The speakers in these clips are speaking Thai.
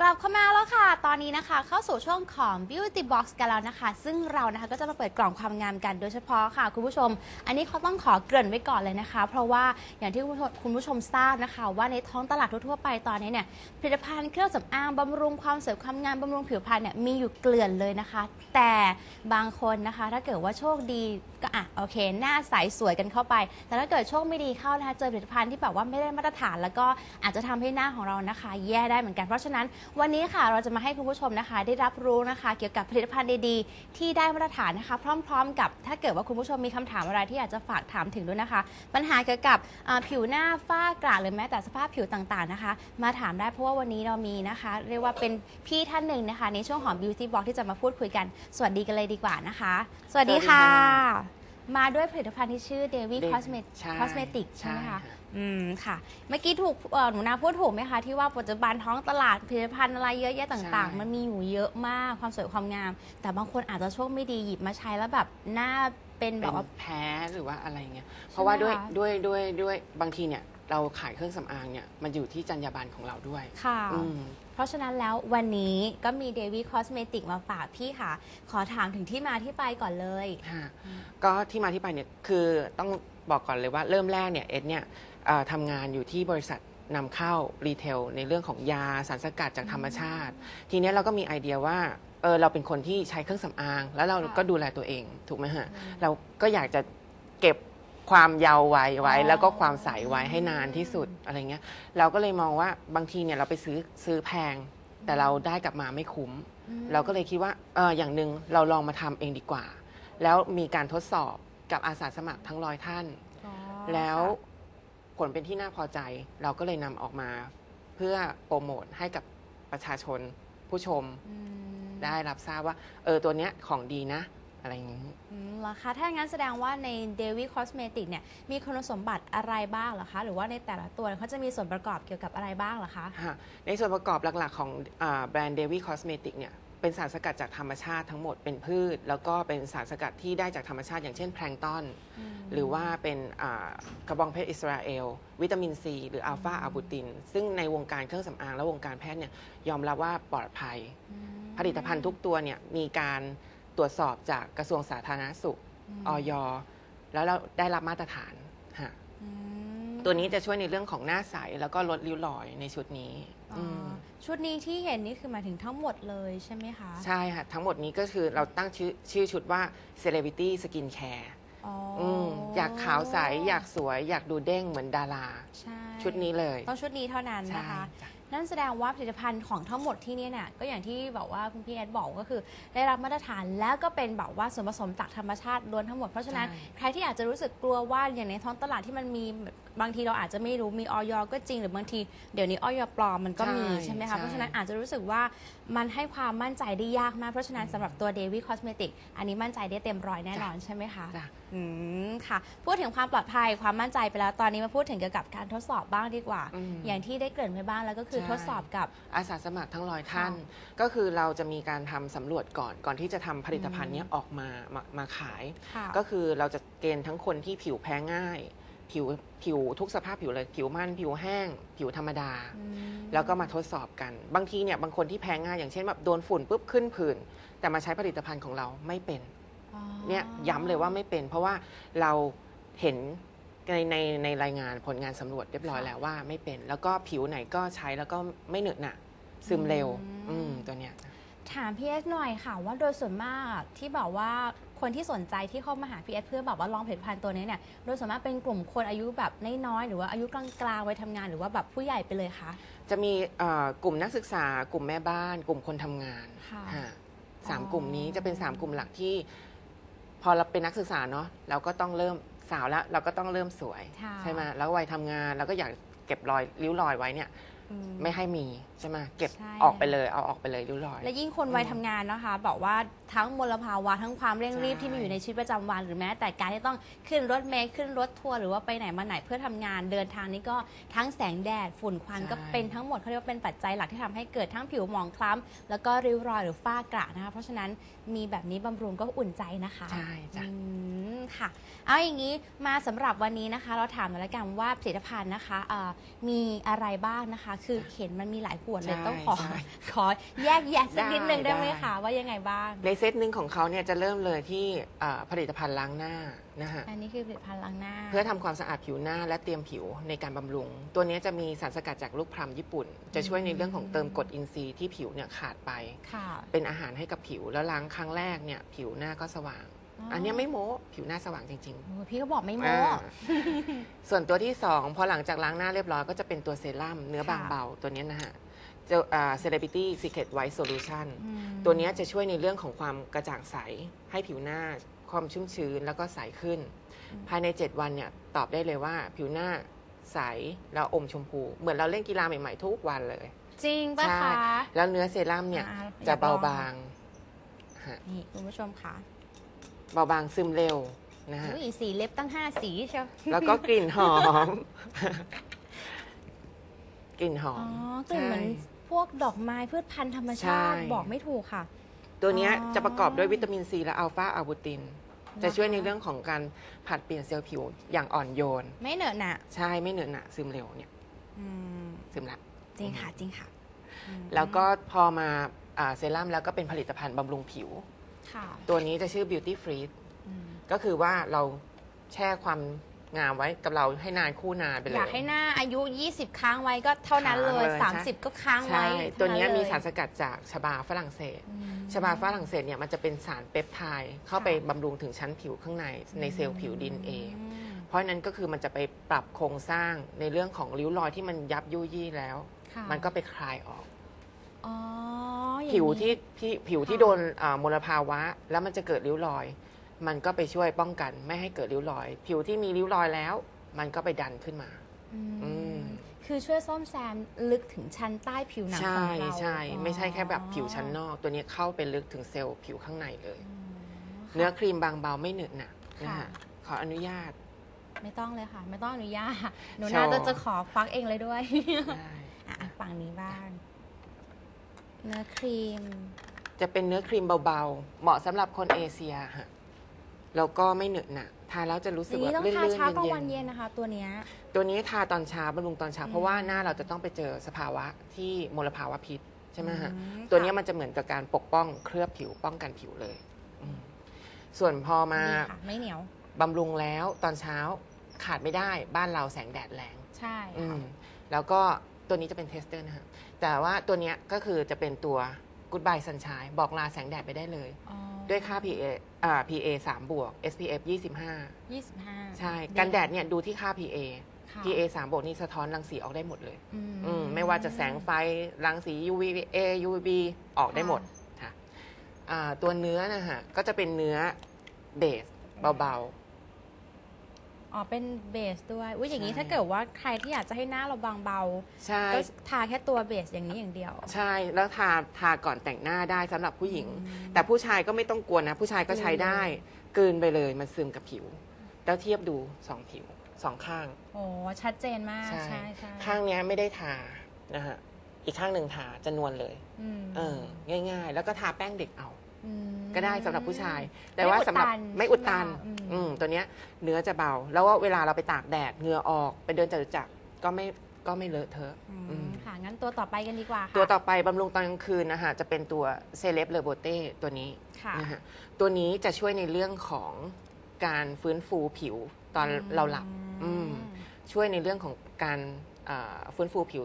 กลับเข้ามาแล้วค่ะ ตอนนี้นะคะเข้าสู่ช่วงของ Beauty Box กันแล้วนะคะ ซึ่งเรานะคะก็จะมาเปิดกล่องความงามกันโดยเฉพาะค่ะ คุณผู้ชม อันนี้เขาต้องขอเกริ่นไว้ก่อนเลยนะคะ เพราะว่าอย่างที่คุณผู้ชมทราบนะคะ ว่าในท้องตลาดทั่วๆไปตอนนี้เนี่ยผลิตภัณฑ์เครื่องสำอางบำรุงความสวยความงามบำรุงผิวพรรณเนี่ยมีอยู่เกลื่อนเลยนะคะ แต่บางคนนะคะ ถ้าเกิดว่าโชคดีก็อะโอเค หน้าใสสวยกันเข้าไป แต่ถ้าเกิดโชคไม่ดีเข้านะคะเจอผลิตภัณฑ์ที่แบบว่าไม่ได้มาตรฐาน แล้วก็อาจจะทำให้หน้าของเรานะคะ แย่ได้เหมือนกันเพราะฉะนั้นวันนี้ค่ะเราจะมาให้คุณผู้ชมนะคะ ได้รับรู้นะคะ เกี่ยวกับผลิตภัณฑ์ดีๆ ที่ได้มาตรฐานนะคะ พร้อม ๆ กับถ้าเกิดว่าคุณผู้ชมมีคำถามอะไรที่อยากจะฝากถามถึงด้วยนะคะ ปัญหาเกี่ยวกับอ่าผิวหน้าฝ้ากระหรือแม้แต่สภาพผิวต่างๆนะคะ มาถามได้เพราะว่าวันนี้เรามีนะคะ เรียกว่าเป็นพี่ท่านหนึ่งนะคะ ในช่วงของ Beauty Box ที่จะมาพูดคุยกัน สวัสดีกันเลยดีกว่านะคะ สวัสดีค่ะ มาด้วยผลิตภัณฑ์ที่ชื่อ Devi Devi Cosmet ใช่ Cosmetic ใช่ไหมใช่คะค่ะอืมค่ะ เมื่อกี้ถูกเอ่อหนูนาพูดถูกไหมคะ ที่ว่าปัจจุบันท้องตลาดผลิตภัณฑ์อะไรเยอะแยะต่าง ใช่ ๆ มันมีอยู่เยอะมากความสวยความงาม แต่บางคนอาจจะโชคไม่ดีหยิบมาใช้แล้วแบบหน้าเป็นแบเป็บนว่า แพ้หรือว่าอะไรเงี้ย เพราะว่าด้วยคะด้วยด้วยด้วยบางทีเนี่ย เราขายเครื่องสำอางเนี่ยมันอยู่ที่จรรยาบรรณของเราด้วยค่ะ อืม เพราะฉะนั้นแล้ววันนี้ก็มี Devi Cosmetic มาฝากพี่ค่ะ ขอถามถึงที่มาที่ไปก่อนเลยฮะก็ที่มาที่ไปเนี่ยคือต้องบอกก่อนเลยว่าเริ่มแรกเนี่ยเอ็ดเนี่ยเอ่อทำงานอยู่ที่บริษัทนำเข้ารีเทลในเรื่องของยาสารสกัดจากธรรมชาติ ทีเนี้ยเราก็มีไอเดียว่าเออเราเป็นคนที่ใช้เครื่องสำอาง แล้วเราค่ะก็ดูแลตัวเองถูกไหมฮะ เราก็อยากจะเก็บ ความเยาว์ไว้ไว้อ๋อแล้วก็ความใสไว้ให้นานที่สุดอะไรเงี้ย เราก็เลยมองว่าบางทีเนี่ยเราไปซื้อซื้อแพง แต่เราได้กลับมาไม่คุ้มอืมเราก็เลยคิดว่าเอออย่างหนึ่งเราลองมาทำเองดีกว่า แล้วมีการทดสอบกับอาสาสมัครทั้งร้อยท่านอ๋อแล้วผลเป็นที่น่าพอใจ เราก็เลยนำออกมาเพื่อโปรโมทให้กับประชาชนผู้ชมอืมได้รับทราบว่า เออตัวเนี้ยของดีนะ อะไรอย่างนี้อืมเหรอคะ ถ้าอย่างนั้นแสดงว่าใน Devi Cosmetic เนี่ยมีคุณสมบัติอะไรบ้างเหรอคะ หรือว่าในแต่ละตัวเขาจะมีส่วนประกอบเกี่ยวกับอะไรบ้างเหรอคะฮะในส่วนประกอบหลัก ๆ ของอาแบรนด์ Devi Cosmetic เนี่ยเป็นสารสกัดจากธรรมชาติทั้งหมดเป็นพืช แล้วก็เป็นสารสกัดที่ได้จากธรรมชาติอย่างเช่นแพลงก์ตอน หรือว่าเป็นอ่ากระบองเพชรอิสราเอล วิตามินซี หรืออัลฟาอะบูติน ซึ่งในวงการเครื่องสำอางและวงการแพทย์เนี่ยยอมรับว่าปลอดภัยอืมผลิตภัณฑ์ทุกตัวเนี่ยมีการ ตรวจสอบจากกระทรวงสาธารณสุขมออยแล้วเราได้รับมาตรฐานฮะอืมตัวนี้จะช่วยในเรื่องของหน้าใส แล้วก็ลดริ้วรอยในชุดนี้อ๋ออมชุดนี้ที่เห็นนี่คือหมายถึงทั้งหมดเลยใช่ไหมคะ ใช่ค่ะ ทั้งหมดนี้ก็คือเราตั้งชื่อชื่อชุดว่า Celebrity Skin Care อ๋ออืมอยากขาวใส อยากสวย อยากดูเด้งเหมือนดาราใช่ชุดนี้เลย ต้องชุดนี้เท่านั้นใช่นะคะจ้ะ นั่นแสดงว่าผลิตภัณฑ์ของทั้งหมดที่นี่เนี่ยก็อย่างที่บอกว่าคุณพี่แอดบอกก็คือ ได้รับมาตรฐานแล้วก็เป็นแบบว่าส่วนผสมจากธรรมชาติล้วนทั้งหมดเพราะฉะนั้นใช่ใครที่อาจจะรู้สึกกลัวว่าอย่างในท้องตลาดที่มันมีแบบบางทีเราอาจจะไม่รู้มีออยก็จริง หรือบางทีเดี๋ยวนี้ออยปลอมมันก็มีใช่ใช่ไหมใช่คะ เพราะฉะนั้นอาจจะรู้สึกว่ามันให้ความมั่นใจได้ยากมาก เพราะฉะนั้นสำหรับตัว Devi Cosmetic อันนี้มั่นใจได้เต็มร้อยแน่นอนใช่ไหมคะจ้ะอืมค่ะ พูดถึงความปลอดภัยความมั่นใจไปแล้วตอนนี้มาพูดถึงเกี่ยวกับการทดสอบบ้างดีกว่าอืมอย่างที่ได้เกริ่นไปบ้างแล้วก็คือใช่ทดสอบกับอาสาสมัครทั้งร้อยท่านค่ก็คือเราจะมีการทำสำรวจก่อนก่อนที่จะทำผลิตภัณฑ์เนี้ยออกมามามาขายค่ะก็คือเราจะเกณฑ์ทั้งคนที่ผิวแพ้ง่าย ผิวผิวทุกสภาพผิวเลยผิวมันผิวแห้ง ผิวธรรมดาอืมแล้วก็มาทดสอบกัน บางทีเนี่ยบางคนที่แพ้ง่ายอย่างเช่นแบบโดนฝุ่นปุ๊บขึ้นผื่นแต่มาใช้ผลิตภัณฑ์ของเราไม่เป็นอ๋อเนี่ยย้ำเลยว่าไม่เป็น เพราะว่าเราเห็นในในในรายงานผลงานสำรวจเรียบร้อยแล้วว่าไม่เป็น แล้วก็ผิวไหนก็ใช้แล้วก็ไม่เหนอะหนะซึมเร็ว อืมตัวเนี้ยถามพีเอสหน่อยค่ะว่าโดยส่วนมากที่บอกว่า คนที่สนใจที่เข้ามาหาพีเอสเพื่อแบบว่าลองผลิตภัณฑ์ตัวนี้เนี่ยโดยส่วนมากเป็นกลุ่มคนอายุแบบน้อยๆหรือว่าอายุกลางๆวัยทำงานหรือว่าแบบผู้ใหญ่ไปเลยคะจะมีเอ่อกลุ่มนักศึกษากลุ่มแม่บ้าน กลุ่มคนทำงานค่ะฮะสามอ๋อกลุ่มนี้จะเป็นสามกลุ่มหลักที่ พอเราเป็นนักศึกษาเนาะเราก็ต้องเริ่มสาวแล้วเราก็ต้องเริ่มสวย ค่ะ ใช่ไหมแล้ววัยทำงานเราก็อยากเก็บรอยริ้วรอยไว้เนี่ย อืมไม่ให้มี ใช่ไหมเก็บใช่ ออกไปเลยเอาออกไปเลยริ้วรอย และยิ่งคนวัยอืมทำงานนะคะ บอกว่าทั้งมลภาวะทั้งความเร่งรีบใช่ ที่มีอยู่ในชีวิตประจำวัน หรือแม้แต่การที่ต้องขึ้นรถเมล์ขึ้นรถทัวร์หรือว่าไปไหนมาไหนเพื่อทำงาน เดินทางนี้ก็ทั้งแสงแดดฝุ่นควันก็เป็นทั้งหมดเขาเรียกว่าเป็นปัจจัยหลักที่ทำให้เกิดทั้งผิวหมองคล้ำแล้วก็ริ้วรอยหรือฝ้ากระนะคะ เพราะฉะนั้นมีแบบนี้บำรุงก็อุ่นใจนะคะใช่จ้ะ อืมค่ะ เอาอย่างนี้มาสำหรับวันนี้นะคะ เราถามหน่อยละกันว่าผลิตภัณฑ์นะคะเอ่อมีอะไรบ้างนะคะ คือเห็นมันมีหลายขวดเลยใช่ต้องขอใช่ขอแยกแยะสักนิดนึงได้ได้ไหมได้ คะว่ายังไงบ้าง ในเซตหนึ่งของเขาเนี่ยจะเริ่มเลยที่อ่าผลิตภัณฑ์ล้างหน้านะฮะ อันนี้คือผลิตภัณฑ์ล้างหน้า เพื่อทำความสะอาดผิวหน้าและเตรียมผิวในการบำรุง ตัวนี้จะมีสารสกัดจากลูกพลัมญี่ปุ่น จะช่วยในเรื่องของเติมกรดอินทรีย์ที่ผิวเนี่ยขาดไป ค่ะเป็นอาหารให้กับผิวแล้วล้างครั้งแรกเนี่ยผิวหน้าก็สว่าง อันเนี้ยไม่โม้ผิวหน้าสว่างจริงโอ้พี่ก็บอกไม่ๆโม้ อ่าส่วนตัวที่สองพอหลังจากล้างหน้าเรียบร้อยก็จะเป็นตัวเซรั่มเนื้อบางค่ะ เบาตัวเนี้ยนะฮะ จะอ่า Celebrity Secret White Solution อืมตัวเนี้ยจะช่วยในเรื่องของความกระจ่างใส ให้ผิวหน้าความชุ่มชื้นแล้วก็ใสขึ้น ภายใน 7 วันเนี่ยตอบได้เลยว่าผิวหน้าใสแล้วอมชมพู เหมือนเราเล่นกีฬาใหม่ๆทุกวันเลย จริงปะใช่คะ แล้วเนื้อเซรั่มเนี่ยอ่าจะอยากลเบาองบางฮะนี่คุณผู้ชมค่ะเบาบางซึมเร็วนะฮะอุ้ยสีเล็บตั้ง5สีเชียวแล้วก็กลิ่นหอม กลิ่นหออ๋อมกลิ่นเหมือนใช่พ วกดอกไม้พืชพันธุ์ธรรมชาติ ใช่ บอกไม่ถูกค่ะ ตัวเนี้ยอ๋อจะประกอบด้วยวิตามินซีและอัลฟาอะบูติน จะนะคะช่วยในเรื่องของการผลัดเปลี่ยนเซลล์ผิวอย่างอ่อนโยน ไม่เหนอะหนะใช่ไม่เหนอะหนะซึมเร็วเนี่ยอืมซึมละ จริงค่ะ จริงค่ะอืมแล้วก็พอมาอ่าเซรั่มแล้วก็เป็นผลิตภัณฑ์บำรุงผิว ค่ะตัวนี้จะชื่อ Beauty Freeze อืมก็คือว่าเราแช่ความ งามไว้กับเราให้นานคู่นานไปเลย อยากให้หน้าอายุ 20 ค้างไว้ก็เท่านั้นเลยค้างเลยใช่30 ก็ค้างไว้ใช่ตัวเนี้ยเท่ามีเลยสารสกัดจากชบาฝรั่งเศสอืมชบาฝรั่งเศสเนี่ยมันจะเป็นสารเปปไทด์เข้าไปค่ะบำรุงถึงชั้นผิวข้างในในเซลล์ผิวดินเองมเพราะฉะนั้นก็คือมันจะไปปรับโครงสร้างในเรื่องของริ้วรอยที่มันยับยุยี่แล้วค่ะมันก็ไปคลายออกอ๋ออย่างผิวนี้ที่ที่ผิวที่ค่ะโดนอ่ามลภาวะ แล้วมันจะเกิดริ้วรอย มันก็ไปช่วยป้องกัน ไม่ให้เกิดริ้วรอย ผิวที่มีริ้วรอยแล้ว มันก็ไปดันขึ้นมา อืมอืมคือช่วยซ่อมแซมลึกถึงชั้นใต้ผิวหนังขใช่องเราใช่อ๋อไม่ใช่แค่แบบผิวชั้นนอก ตัวนี้เข้าไปลึกถึงเซลล์ผิวข้างในเลย อืมค่ะเนื้อครีมบางเบาไม่เหนอะหนะนะค่ะ ฮะขออนุญาต ไม่ต้องเลยค่ะ ไม่ต้องอนุญาตหนูโชว์น่าจะจะขอควักเองเลยด้วย ได้ อะฝั่งนี้บ้าง เนื้อครีม จะเป็นเนื้อครีมเบาๆ เหมาะสำหรับคนเอเชียฮะ แล้วก็ไม่เหนอะหนะทาแล้วจะรู้สึอกย่างว่านี้ต้องลื่นทาๆเช้ากลางเย็วันนเย็นนะคะ ตัวเนี้ยๆตัวนี้ทาตอนเช้าบำรุงตอนเช้าอืมเพราะว่าหน้าเราจะต้องไปเจอสภาวะที่มลภาวะพิษใช่ไหมฮะอืมตัวเนี้ยค่ะมันจะเหมือนกับการปกป้องเคลือบผิวป้องกันผิวเลยอืมส่วนพอมาดีค่ะไม่เหนียวบำรุงแล้วตอนเช้าขาดไม่ได้บ้านเราแสงแดดแรงใช่อืค่ะมแล้วก็ตัวนี้จะเป็นเทสเตอร์นะฮะแต่ว่าตัวเนี้ยก็คือจะเป็นตัว Goodbye Sunshine บอกลาแสงแดดไปได้เลยอ๋อ ด้วยค่า PA อ่า PA 3บวก SPF 25 ยี่สิบห้าใช่ กันแดดเนี่ยดูที่ค่า PA ค่ะ PA 3บวกนี่สะท้อนรังสีออกได้หมดเลย อืม อืมไม่ว่าจะแสงไฟรังสี UVA UVB ออกได้หมดค่ะอ่าตัวเนื้อนะฮะก็จะเป็นเนื้อเบสเบา อ๋อ เป็นเบสด้วยอุ้ยอย่างนี้ใช่ ถ้าเกิดว่าใครที่อยากจะให้หน้าเราบางเบาๆใช่ ก็ทาแค่ตัวเบสอย่างนี้อย่างเดียว ใช่ แล้วทาทาก่อนแต่งหน้าได้สำหรับผู้หญิงอืมแต่ผู้ชายก็ไม่ต้องกลัวนะ ผู้ชายก็ใช้ได้กลืนเลยกลืนไปเลยมันซึมกับผิว แล้วเทียบดูสองผิวสองข้าง โอ้ชัดเจนมากใช่ใช่ข้างเนี้ยไม่ได้ทานะฮะอีกข้างหนึ่งทาจะนวลเลย อืม เออ ง่าย ๆ แล้วก็ทาแป้งเด็กเอาม ก็ได้สำหรับผู้ชาย แต่ไม่ว่าอุดสำหรับตันไม่อุดตันใช่ไหมอืมอืมตัวเนี้ยเนื้อจะเบา แล้วว่าเวลาเราไปตากแดดเหงื่อออกไปเดินจตุจักรก็ไม่ก็ไม่เลอะเทอะอืมอืมค่ะ งั้นตัวต่อไปกันดีกว่าค่ะ ตัวต่อไปบำรุงตอนกลางคืนนะคะจะเป็นตัวเซเลบเลโบเต้ตัวนี้ค่ะนะฮะตัวนี้จะช่วยในเรื่องของการฟื้นฟูผิวตอนเราหลับอืม ช่วยในเรื่องของการอ่าฟื้นฟูผิว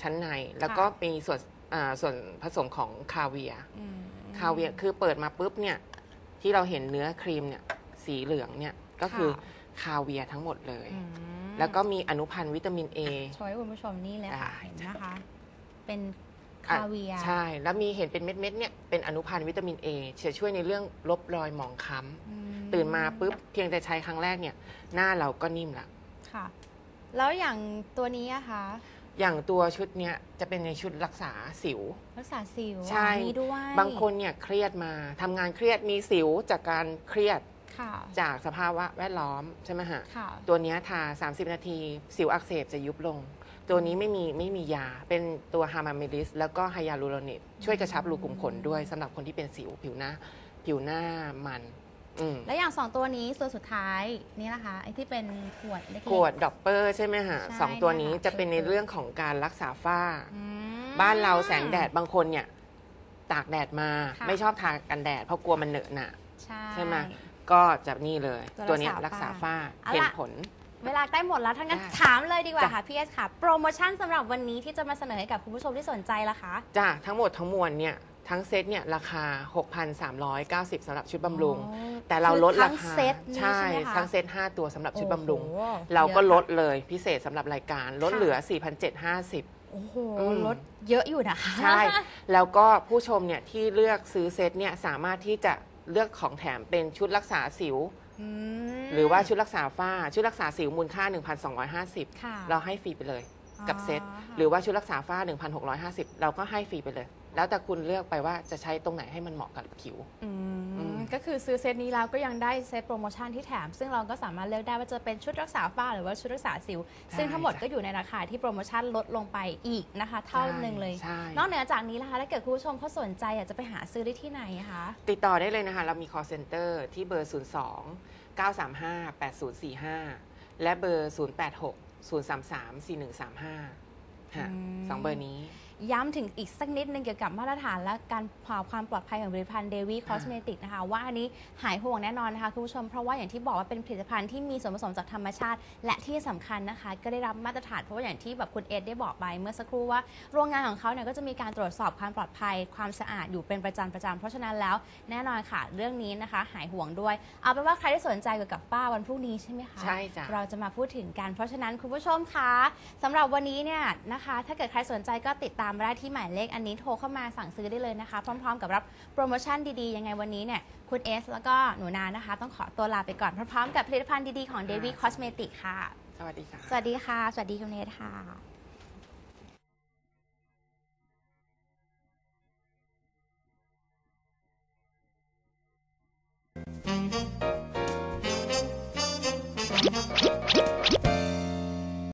ชั้นใน แล้วก็มีส่วนอ่าส่วนผสมของคาเวียร์ อืม คาเวียร์คือเปิดมาปุ๊บเนี่ยที่เราเห็นเนื้อครีมเนี่ยสีเหลืองเนี่ยก็คือคาเวียร์ทั้งหมดเลยอืมแล้วก็มีอนุพันธ์วิตามิน A โชว์ให้คุณผู้ชมนี่เลยค่ะได้เห็นนะคะ เป็นคาอะเวียร์ใช่ แล้วมีเห็นเป็นเม็ดๆเนี่ยเป็นอนุพันธ์วิตามิน A จะช่วยในเรื่องลบรอยหมองคล้อืำตื่นมาปุ๊บเพียงแต่ใช้ครั้งแรกเนี่ย หน้าเราก็นิ่มละค่ะ แล้วอย่างตัวนี้อะคะ อย่างตัวชุดเนี้ยจะเป็นในชุดรักษาสิว รักษาสิวใช่ อันนี้ด้วยบางคนเนี่ยเครียดมาทำงานเครียดมีสิวจากการเครียดค่ะ จากสภาวะแวดล้อมใช่ไหมฮะค่ะ ตัวเนี้ยทา 30 นาที สิวอักเสบจะยุบลง ตัวนี้ไม่มีไม่มียาเป็นตัวฮามาเมลิสแล้วก็ไฮยาลูโรนิกช่วยกระชับรูขุมขนด้วยสำหรับคนที่เป็นสิวผิวหน้า ผิวหน้ามัน อืม แล้วอย่าง2ตัวนี้ตัวสุดท้ายนี่นะคะไอ้ที่เป็นขวดเล็กๆ ขวดดอปเปอร์ใช่ไหมฮะใช่สองตัวนี้เนี่ยค่ะจะเป็นในเรื่องของการรักษาฝ้า อืม บ้านเราแสงแดดบางคนเนี่ย ตากแดดมา ค่ะ ไม่ชอบทากันแดด เพราะกลัวมันเหนอะหนะ ใช่ ใช่ไหมก็จะนี่เลย ตัวตัวเนี้ยรัรักกษาษาฝ้าฝ้าเอาเห็นล่ะผล เวลาใกล้หมดแล้วทั้างนั้นได้ถามเลยดีกว่าจ้ะ ค่ะพี่เอสค่ะ โปรโมชั่นสำหรับวันนี้ที่จะมาเสนอให้กับคุณผู้ชมที่สนใจล่ะคะ จ้ะทั้งหมดทั้งมวลเนี่ย ทั้งเซตเนี่ยราคา 6,390สำหรับชุดบำรุง อ๋อแต่เราลดคือราทั้งคาเซตนี้ใช่ใช่ไหมคะทั้งเซต5ตัวสำหรับชุดบำรุง โอ้โหเราก็ยอะลค่ะดเลยพิเศษสำหรับรายการลดค่ะ เหลือ 4,750 โอ้โหอืม ลดเยอะอยู่นะคะ ใช่ แล้วก็ผู้ชมเนี่ยที่เลือกซื้อเซตเนี่ยสามารถที่จะเลือกของแถมเป็นชุดรักษาสิว อืมหรือว่าชุดรักษาฝ้า ชุดรักษาสิวมูลค่า 1,250 ค่ะเราให้ฟรีไปเลยกับเซต อ๋อค่ะหรือว่าชุดรักษาฝ้า 1,650 เราก็ให้ฟรีไปเลย แล้วแต่คุณเลือกไปว่าจะใช้ตรงไหนให้มันเหมาะกับผิวอืมอืมก็คือซื้อเซตนี้แล้วก็ยังได้เซตโปรโมชั่นที่แถม ซึ่งเราก็สามารถเลือกได้ว่าจะเป็นชุดรักษาฝ้าหรือว่าชุดรักษาสิว ซึ่งทั้งหมดก็อยู่ในราคาที่โปรโมชั่นลดลงไปอีกนะคะ เท่านึงเลย ใช่ นอกเหนือจากนี้นะคะถ้าเกิดคุณผู้ชมเขาสนใจอยากจะไปหาซื้อได้ที่ไหนคะติดต่อได้เลยนะคะ เรามี call center ที่เบอร์ 02 935 8045 และเบอร์ 086 033 4135 ค่ะอืม สองเบอร์นี้ ย้ำถึงอีกสักนิดนึงเกี่ยวกับมาตรฐานและการความปลอดภัยของผลิตภัณฑ์เดวี่คอสเมติกนะคะว่าอันนี้หายห่วงแน่นอนนะคะคุณผู้ชมเพราะว่าอย่างที่บอกว่าเป็นผลิตภัณฑ์ที่มีส่วนผสมจากธรรมชาติ และที่สำคัญนะคะ ก็ได้รับมาตรฐานเพราะว่าอย่างที่แบบคุณเอ็ดได้บอกไปเมื่อสักครู่ว่าโรงงานของเขาเนี่ยก็จะมีการตรวจสอบความปลอดภัย ความสะอาดอยู่เป็นประจำประจำเพราะฉะนั้นแล้วแน่นอนค่ะ เรื่องนี้นะคะ หายห่วงด้วย เอาเป็นว่าใครที่สนใจเกี่ยวกับป้าวันพรุ่งนี้ใช่ไหมคะใช่จ้ะเราจะมาพูดถึงกันเพราะฉะนั้นคุณผู้ชมคะสำหรับวันนี้เนี่ยนะคะ ถ้าเกิดใครสนใจก็ติดตามมาได้ที่หมายเลขอันนี้โทรเข้ามาสั่งซื้อได้เลยนะคะ พร้อม ๆ กับรับโปรโมชั่นดีๆ ยังไงวันนี้เนี่ยคุณเอสแล้วก็หนูนานะคะ ต้องขอตัวลาไปก่อนพร้อมๆกับผลิตภัณฑ์ดีๆของ d a v i d Cosmetic ค่ะ สวัสดีค่ะ สวัสดีค่ะ สวัสดีคุณเอสค่ะ